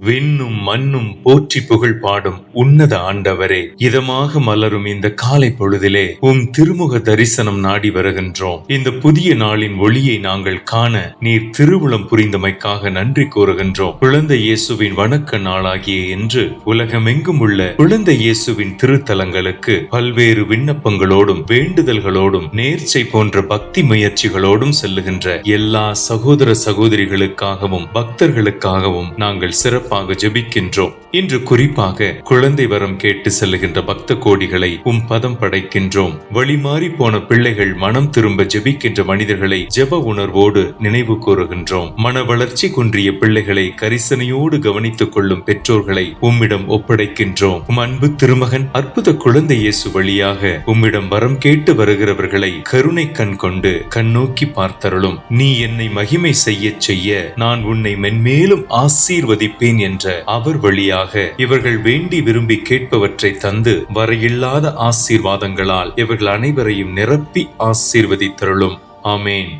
விண்ணும் மண்ணும் போற்றி புகழ் பாடும் உன்னத ஆண்டவரே இதமாக மலரும் இந்த காலை பொழுதிலே உம் திருமுக தரிசனம் நாடி வருகின்றோம். இந்த புதிய நாளின் ஒளியை நாங்கள் காண நீர் திருவுளம் புரிந்தமைக்காக நன்றி கூறுகின்றோம். குழந்தை இயேசுவின் வணக்க நாளாகிய என்று உலகமெங்கும் உள்ள குழந்தை இயேசுவின் திருத்தலங்களுக்கு பல்வேறு விண்ணப்பங்களோடும் வேண்டுதல்களோடும் நேர்ச்சை போன்ற பக்தி முயற்சிகளோடும் செல்லுகின்ற எல்லா சகோதர சகோதரிகளுக்காகவும் பக்தர்களுக்காகவும் நாங்கள் சிறப்பு சிறப்பாக ஜெபிக்கின்றோம். இன்று குறிப்பாக குழந்தை வரம் கேட்டு செல்லுகின்ற பக்த கோடிகளை உம் பதம் படைக்கின்றோம். வழிமாறி போன பிள்ளைகள் மனம் திரும்ப ஜெபிக்கின்ற மனிதர்களை ஜெப உணர்வோடு நினைவு கூறுகின்றோம். மன வளர்ச்சி குன்றிய பிள்ளைகளை கரிசனையோடு கவனித்துக் கொள்ளும் பெற்றோர்களை உம்மிடம் ஒப்படைக்கின்றோம். உம் அன்பு திருமகன் அற்புத குழந்தை இயேசு வழியாக உம்மிடம் வரம் கேட்டு வருகிறவர்களை கருணை கண் கொண்டு கண்ணோக்கி பார்த்தருளும். நீ என்னை மகிமை செய்யச் செய்ய நான் உன்னை மென்மேலும் ஆசீர்வதிப்பேன் என்ற அவர் வழியாக இவர்கள் வேண்டி விரும்பி கேட்பவற்றை தந்து வரையில்லாத ஆசீர்வாதங்களால் இவர்கள் அனைவரையும் நிரப்பி ஆசீர்வதித்தருளும். ஆமேன்.